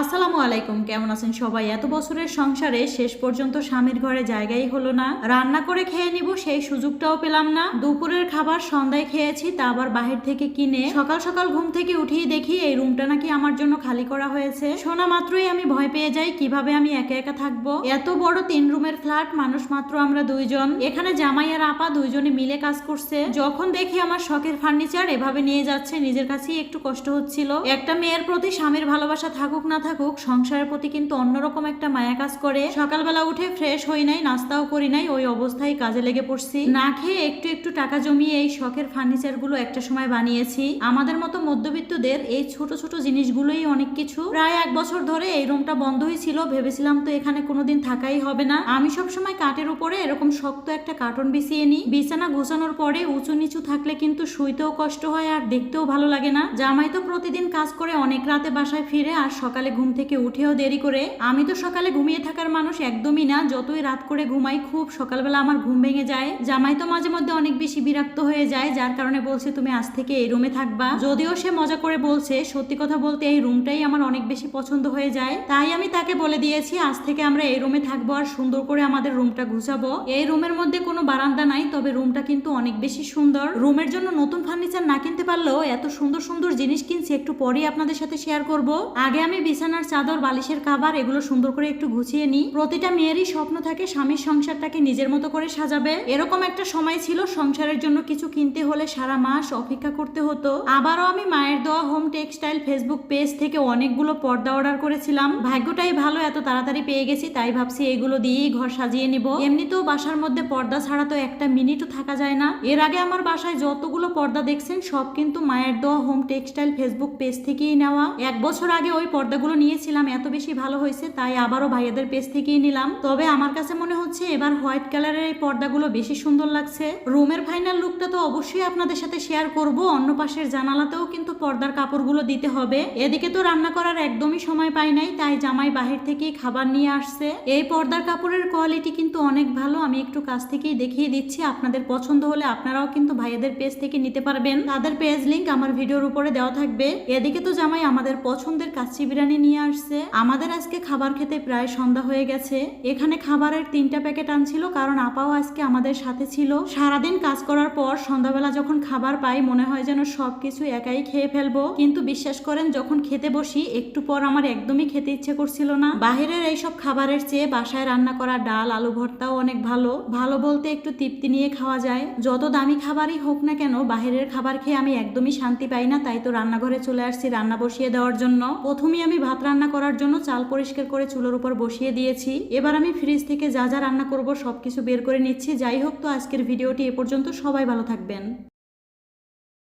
আসসালামু আলাইকুম, কেমন আছেন সবাই? এত বছরের সংসারে শেষ পর্যন্ত স্বামীর ঘরে জায়গাই হলো না। রান্না করে খেয়ে নিব, সেই সুযোগটাও পেলাম না। দুপুরের খাবার সন্ধ্যায় খেয়েছি, তা আবার বাহির থেকে কিনে সকাল সকাল ঘুম থেকে উঠেই দেখি এই রুমটা নাকি আমার জন্য খালি করা হয়েছে। শোনা মাত্রই আমি ভয় পেয়ে যাই, কীভাবে আমি একা একা থাকব? এত বড় তিন রুমের ফ্ল্যাট, মানুষ মাত্র আমরা দুইজন। এখানে জামাই আর আপা দুইজনে মিলে কাজ করছে। যখন দেখি আমার শখের ফার্নিচার এভাবে নিয়ে যাচ্ছে, নিজের কাছেই একটু কষ্ট হচ্ছিল। একটা মেয়ের প্রতি স্বামীর ভালোবাসা থাকুক না থাকুক, সংসারের প্রতি কিন্তু অন্যরকম একটা মায়া কাজ করে। সকালবেলা উঠে ফ্রেশ হই নাই, নাস্তাও করি নাই, ওই অবস্থায় কাজে লেগে পড়ছি। না খেয়ে একটু একটু টাকা জমিয়ে এই শখের ফার্নিচারগুলো একটা সময় বানিয়েছি। আমাদের মতো মধ্যবিত্তদের এই ছোট ছোট জিনিসগুলোই অনেক কিছু। প্রায় এক বছর ধরে এই রুমটা বন্ধই ছিল, ভেবেছিলাম তো এখানে কোনোদিন থাকাই হবে না। আমি সব সময় কাঠের উপরে এরকম শক্ত একটা কার্টন বিছিয়ে নিই। বিছানা গোছানোর পরে উঁচু নিচু থাকলে কিন্তু শুইতেও কষ্ট হয় আর দেখতেও ভালো লাগে না। জামাই তো প্রতিদিন কাজ করে অনেক রাতে বাসায় ফিরে আর সকালে ঘুম থেকে উঠেও দেরি করে। আমি তো সকালে ঘুমিয়ে থাকার মানুষ একদমই না, যতই রাত করে ঘুমাই, খুব সকালবেলা আমার ঘুম ভেঙে যায়। জামাই তো মাঝে মধ্যে অনেক বেশি বিরক্ত হয়ে যায়, যার কারণে বলছে, তুমি আজ থেকে এই রুমে থাকবা। যদিও সে মজা করে বলছে, সত্যি কথা বলতে এই রুমটাই আমার অনেক বেশি পছন্দ হয়ে যায়। তাই আমি তাকে বলে দিয়েছি, আজ থেকে আমরা এই রুমে থাকব আর সুন্দর করে আমাদের রুমটা গুছাবো। এই রুমের মধ্যে কোনো বারান্দা নাই, তবে রুমটা কিন্তু অনেক বেশি সুন্দর। রুমের জন্য নতুন ফার্নিচার না কিনতে পারলেও এত সুন্দর সুন্দর জিনিস কিনছি, একটু পরেই আপনাদের সাথে শেয়ার করব। আগে আমি বিছানার চাদর, বালিশের কাবার এগুলো সুন্দর করে একটু গুছিয়ে নিই। প্রতিটা মেয়েরই স্বপ্ন থাকে স্বামীর সংসারটাকে নিজের মতো করে সাজাবে। এরকম একটা সময় ছিল সংসারের জন্য কিছু কিনতে হলে সারা মাস অপেক্ষা করতে হতো। আবারও আমি মায়ের দেওয়া হোম টেক্সটাইল ফেসবুক পেজ থেকে অনেকগুলো পর্দা অর্ডার করেছিলাম। ভাগ্যটাই ভালো, এত তাড়াতাড়ি পেয়ে গেছি, তাই ভাবছি এগুলো দিয়েই ঘর সাজিয়ে নিব। এমনিতেও বাসার মধ্যে পর্দা ছাড়া তো একটা মিনিটও থাকা যায় না। এর আগে আমার বাসায় যতগুলো পর্দা দেখছেন, সব কিন্তু মায়ের দেওয়া হোম টেক্সটাইল ফেসবুক পেজ থেকেই নেওয়া। এক বছর আগে ওই পর্দাগুলো নিয়েছিলাম, এত বেশি ভালো হয়েছে, তাই আবারও ভাইয়াদের পেজ থেকেই নিলাম। তবে আমার কাছে মনে হচ্ছে এবার হোয়াইট কালারের এই পর্দাগুলো বেশি সুন্দর লাগছে। রুমের ফাইনাল লুকটা তো অবশ্যই আপনাদের সাথে শেয়ার করব, অন্য পাশের জানালাতেও কিন্তু পর্দার কাপড়গুলো দিতে হবে। এদিকে তো রান্না করার একদমই সময় পাই নাই, তাই জামাই বাহির থেকেই খাবার নিয়ে আসছে। এই পর্দার কাপড়ের কোয়ালিটি কিন্তু অনেক ভালো, আমি একটু কাছ থেকেই দেখিয়ে দিচ্ছি, আপনাদের পছন্দ হলে আপনারাও কিন্তু ভাইয়াদের পেজ থেকে নিতে পারবেন। তাদের পেজ লিঙ্ক আমার ভিডিওর উপরে দেওয়া থাকবে। এদিকে তো জামাই আমাদের পছন্দের কাচ্চি বিরিয়ানি নিয়ে আসছে। আমাদের আজকে খাবার খেতে প্রায় সন্ধ্যা হয়ে গেছে। এখানে খাবারের তিনটা প্যাকেট আনছিল, কারণ আপাও আজকে আমাদের সাথে ছিল। সারাদিন কাজ করার পর সন্ধ্যাবেলা যখন খাবার পাই, মনে হয় যেন সবকিছু একাই খেয়ে ফেলব। কিন্তু বিশ্বাস করেন, যখন খেতে বসি, একটু পর আমার একদমই খেতে ইচ্ছে করছিল না। বাহিরের এইসব খাবারের চেয়ে বাসায় রান্না করা ডাল, আলু ভর্তাও অনেক ভালো। ভালো বলতে একটু তৃপ্তি নিয়ে খাওয়া যায়। যত দামি খাবারই হোক না কেন, বাহিরের খাবার খেয়ে আমি একদমই শান্তি পাই না। তাই তো রান্নাঘরে চলে আসছি রান্না বসিয়ে দেওয়ার জন্য। প্রথমেই আমি ভাত রান্না করার জন্য চাল পরিষ্কার করে চুলোর উপর বসিয়ে দিয়েছি। এবার আমি ফ্রিজ থেকে যা যা রান্না করব সব কিছু বের করে নিচ্ছি। যাই হোক তো আজকের ভিডিওটি এ পর্যন্ত। সবাই ভালো থাকবেন।